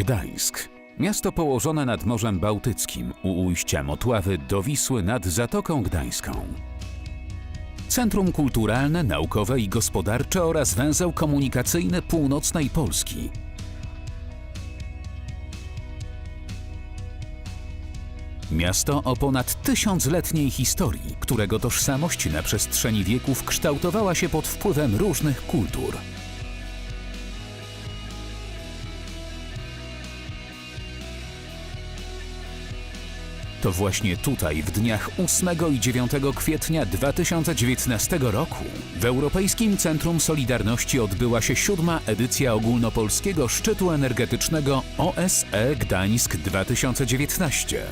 Gdańsk. Miasto położone nad Morzem Bałtyckim, u ujścia Motławy do Wisły nad Zatoką Gdańską. Centrum kulturalne, naukowe i gospodarcze oraz węzeł komunikacyjny północnej Polski. Miasto o ponad tysiącletniej historii, którego tożsamość na przestrzeni wieków kształtowała się pod wpływem różnych kultur. To właśnie tutaj w dniach 8 i 9 kwietnia 2019 roku w Europejskim Centrum Solidarności odbyła się siódma edycja ogólnopolskiego szczytu energetycznego OSE Gdańsk 2019.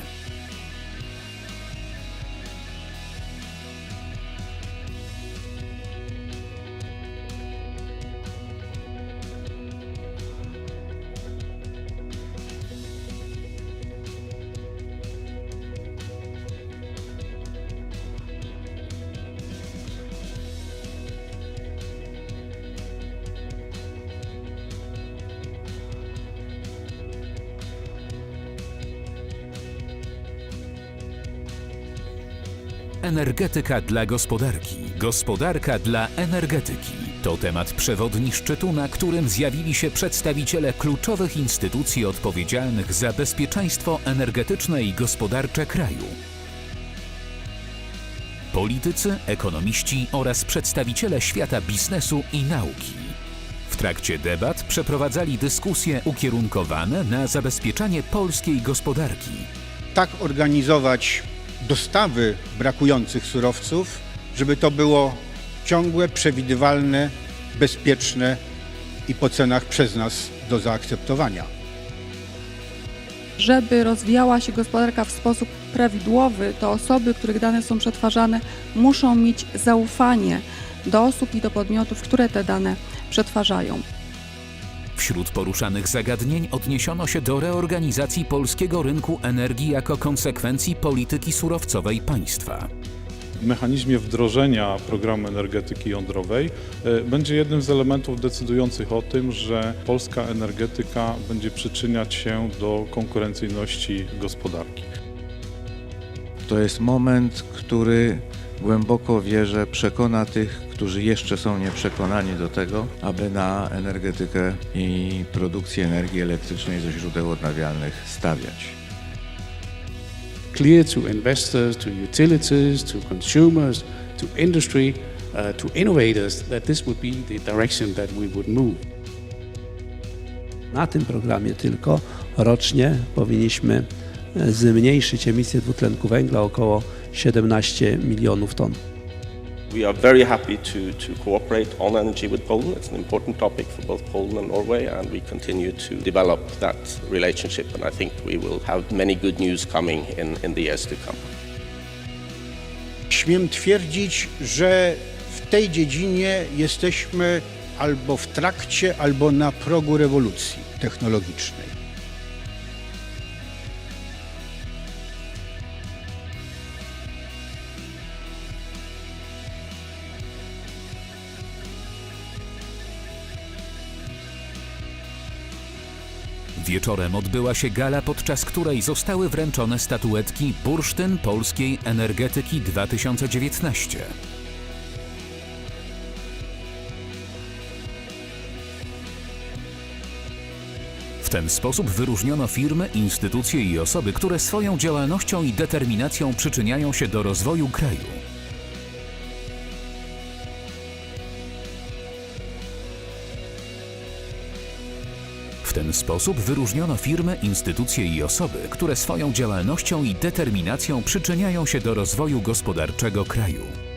Energetyka dla gospodarki, gospodarka dla energetyki. To temat przewodni szczytu, na którym zjawili się przedstawiciele kluczowych instytucji odpowiedzialnych za bezpieczeństwo energetyczne i gospodarcze kraju. Politycy, ekonomiści oraz przedstawiciele świata biznesu i nauki. W trakcie debat przeprowadzali dyskusje ukierunkowane na zabezpieczanie polskiej gospodarki. tak organizować dostawy brakujących surowców, żeby to było ciągłe, przewidywalne, bezpieczne i po cenach przez nas do zaakceptowania. Żeby rozwijała się gospodarka w sposób prawidłowy, to osoby, których dane są przetwarzane, muszą mieć zaufanie do osób i do podmiotów, które te dane przetwarzają. Wśród poruszanych zagadnień odniesiono się do reorganizacji polskiego rynku energii jako konsekwencji polityki surowcowej państwa. w mechanizmie wdrożenia programu energetyki jądrowej e, będzie jednym z elementów decydujących o tym, że polska energetyka będzie przyczyniać się do konkurencyjności gospodarki. To jest moment, który głęboko wierzę przekona tych, którzy jeszcze są nieprzekonani do tego, aby na energetykę i produkcję energii elektrycznej ze źródeł odnawialnych stawiać. clear to investors, to utilities, to consumers, to industry, uh, to innovators that this would be the direction that we would move. Na tym programie tylko rocznie powinniśmy e, zmniejszyć emisję dwutlenku węgla około 17 milionów ton. We are very happy to, to cooperate on energy with Poland. It's an important topic for both Poland and Norway, and we continue to develop that relationship. And I think we will have many good news coming in, in the years to come. Śmiem twierdzić, że w tej dziedzinie jesteśmy albo w trakcie, albo na progu rewolucji technologicznej. Wieczorem odbyła się gala, podczas której zostały wręczone statuetki Bursztyn Polskiej Energetyki 2019. W ten sposób wyróżniono firmy, instytucje i osoby, które swoją działalnością i determinacją przyczyniają się do rozwoju kraju. W ten sposób wyróżniono firmy, instytucje i osoby, które swoją działalnością i determinacją przyczyniają się do rozwoju gospodarczego kraju.